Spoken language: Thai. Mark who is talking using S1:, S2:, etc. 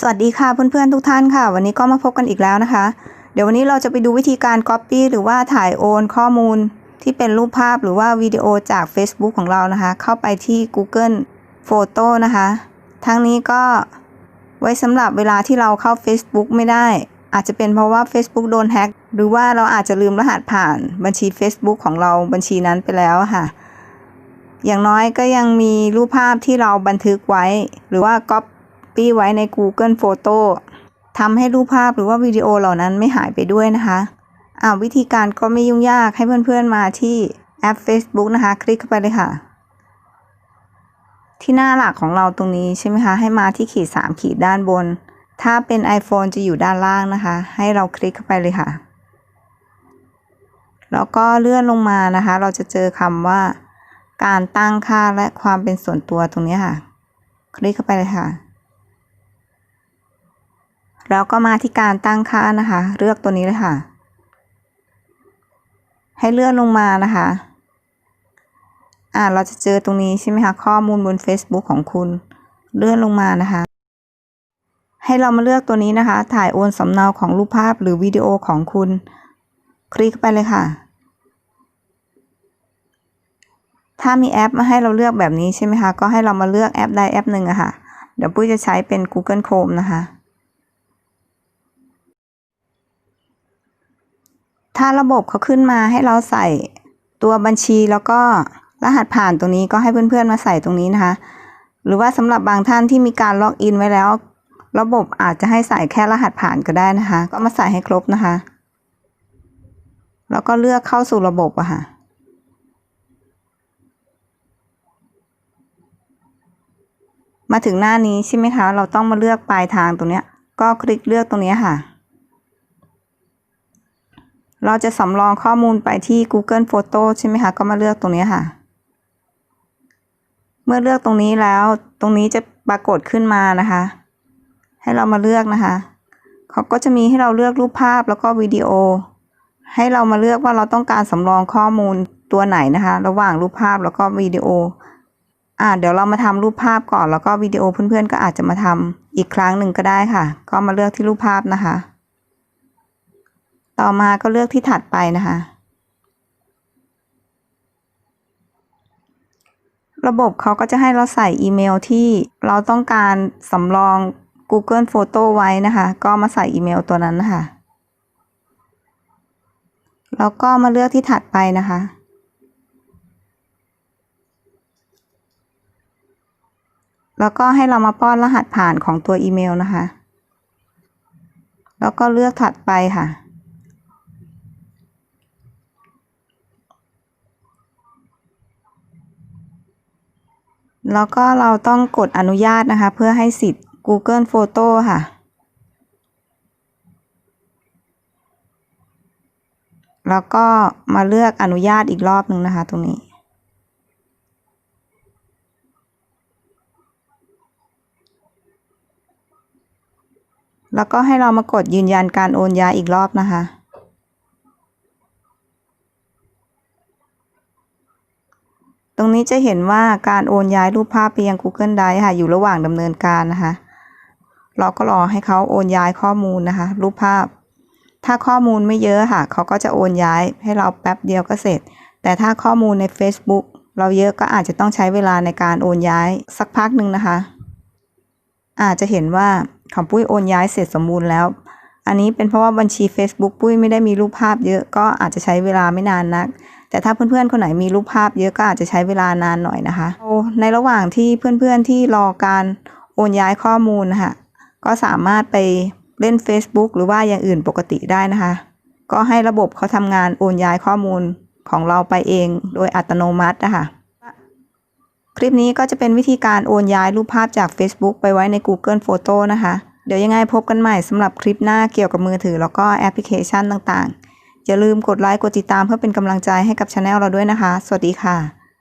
S1: สวัสดีค่ะเพื่อนๆทุกท่านค่ะ วันนี้ก็มาพบกันอีกแล้วนะคะ เดี๋ยววันนี้เราจะไปดูวิธีการ Copy หรือว่าถ่ายโอนข้อมูล ที่เป็นรูปภาพหรือว่าวิดีโอจาก Facebook ของเรานะคะ เข้าไปที่ Google Photo นะคะ ทั้งนี้ก็ไว้สำหรับเวลาที่เราเข้า Facebook ไม่ได้ อาจจะเป็นเพราะว่า Facebook โดนแฮ็กหรือว่าเราอาจจะลืมรหัสผ่านบัญชี Facebook ของเราบัญชีนั้นไปแล้วค่ะอย่างน้อยก็ยังมีรูปภาพที่เราบันทึกไว้ หรือว่าก๊อ ปี้ไว้ใน Google Photo ทำให้รูปภาพหรือว่าวิดีโอเหล่านั้นไม่หายไปด้วยนะคะอ่าวิธีการก็ไม่ยุ่งยากให้เพื่อนๆมาที่แอป Facebook นะคะ คลิกเข้าไปเลยค่ะ ที่หน้าหลักของเราตรงนี้ใช่ไหมคะ ให้มาที่ขีด 3 ขีดด้านบน ถ้าเป็น iPhone จะอยู่ด้านล่างนะคะ ให้เราคลิกเข้าไปเลยค่ะ แล้วก็เลื่อนลงมานะคะ เราจะเจอคำว่า การตั้งค่าและความเป็นส่วนตัวตรงนี้ค่ะ คลิกเข้าไปเลยค่ะ แล้วก็มาที่การตั้งค่านะคะ เลือกตัวนี้เลยค่ะ ให้เลื่อนลงมานะคะ อ่าเราจะเจอตรงนี้ใช่ไหมคะ ข้อมูลบน Facebook ของคุณ เลื่อนลงมานะคะ ให้เรามาเลือกตัวนี้นะคะ ถ่ายโอนสำเนาของรูปภาพหรือวิดีโอของคุณ คลิกไปเลยค่ะ ถ้ามีแอปมาให้เราเลือกแบบนี้ใช่ไหมคะ ก็ให้เรามาเลือกแอปใดแอปหนึ่งอะค่ะ เดี๋ยวปุ้ยจะใช้เป็น Google Chrome นะคะ ถ้าระบบเขาขึ้นมาให้เราใส่ตัวบัญชีแล้วก็รหัสผ่านตรงนี้ก็ให้เพื่อนๆมาใส่ตรงนี้นะคะ หรือว่าสำหรับบางท่านที่มีการล็อกอินไว้แล้ว ระบบอาจจะให้ใส่แค่รหัสผ่านก็ได้นะคะ ก็มาใส่ให้ครบนะคะ แล้วก็เลือกเข้าสู่ระบบอะค่ะมาถึงหน้านี้ใช่ไหมคะ เราต้องมาเลือกปลายทางตรงนี้ก็คลิกเลือกตรงนี้ค่ะ เราจะสำรองข้อมูลไปที่ Google Photo ใช่ไหมคะ ก็มาเลือกตรงนี้ค่ะ เมื่อเลือกตรงนี้แล้ว ตรงนี้จะปรากฏขึ้นมานะคะ ให้เรามาเลือกนะคะ เขาก็จะมีให้เราเลือกรูปภาพแล้วก็วิดีโอ ให้เรามาเลือกว่าเราต้องการสำรองข้อมูลตัวไหนนะคะ ระหว่างรูปภาพแล้วก็วิดีโอ อ่าเดี๋ยวเรามาทำรูปภาพก่อนแล้วก็วิดีโอเพื่อนๆก็อาจจะมาทำอีกครั้งหนึ่งก็ได้ค่ะ ก็มาเลือกที่รูปภาพนะคะ ต่อมาก็เลือกที่ถัดไปนะคะ ระบบเขาก็จะให้เราใส่อีเมลที่เราต้องการสำรอง Google Photo ไว้นะคะ ก็มาใส่อีเมลตัวนั้นนะคะแล้วก็มาเลือกที่ถัดไปนะคะ แล้วก็ให้เรามาป้อนรหัสผ่านของตัวอีเมลนะคะ แล้วก็เลือกถัดไปค่ะ แล้วก็เราต้องกดอนุญาตนะคะ เพื่อให้สิทธิ์ Google Photo ค่ะ แล้วก็มาเลือกอนุญาตอีกรอบหนึ่งนะคะ ตรงนี้ แล้วก็ให้เรามากดยืนยันการโอนย้ายอีกรอบนะคะ ตรงนี้จะเห็นว่าการโอนย้ายรูปภาพไปยัง Google Drive ค่ะ อยู่ระหว่างดำเนินการนะคะ เราก็รอให้เขาโอนย้ายข้อมูลนะคะ รูปภาพ ถ้าข้อมูลไม่เยอะค่ะ เขาก็จะโอนย้ายให้เราแป๊บเดียวก็เสร็จ แต่ถ้าข้อมูลใน Facebook เราเยอะก็อาจจะต้องใช้เวลาในการโอนย้ายสักพักหนึ่งนะคะ อาจจะเห็นว่าของปุ้ยโอนย้ายเสร็จสมบูรณ์แล้ว อันนี้เป็นเพราะว่าบัญชี Facebook ปุ้ยไม่ได้มีรูปภาพเยอะก็อาจจะใช้เวลาไม่นานนัก แต่ถ้าเพื่อนๆคนไหนมีรูปภาพเยอะก็อาจจะใช้เวลานานหน่อยนะคะ ในระหว่างที่เพื่อนๆที่รอการโอนย้ายข้อมูลนะคะก็สามารถไปเล่น Facebook หรือว่าอย่างอื่นปกติได้นะคะ ก็ให้ระบบเขาทำงานโอนย้ายข้อมูลของเราไปเองโดยอัตโนมัตินะคะคลิปนี้ก็จะเป็นวิธีการโอนย้ายรูปภาพจาก Facebook ไปไว้ใน Google Photo นะคะ เดี๋ยวยังไงพบกันใหม่สำหรับคลิปหน้าเกี่ยวกับมือถือแล้วก็แอปพลิเคชันต่างๆ อย่าลืมกดไลค์กดติดตามเพื่อเป็นกำลังใจให้กับช anel เราด้วยนะคะ สวัสดีค่ะ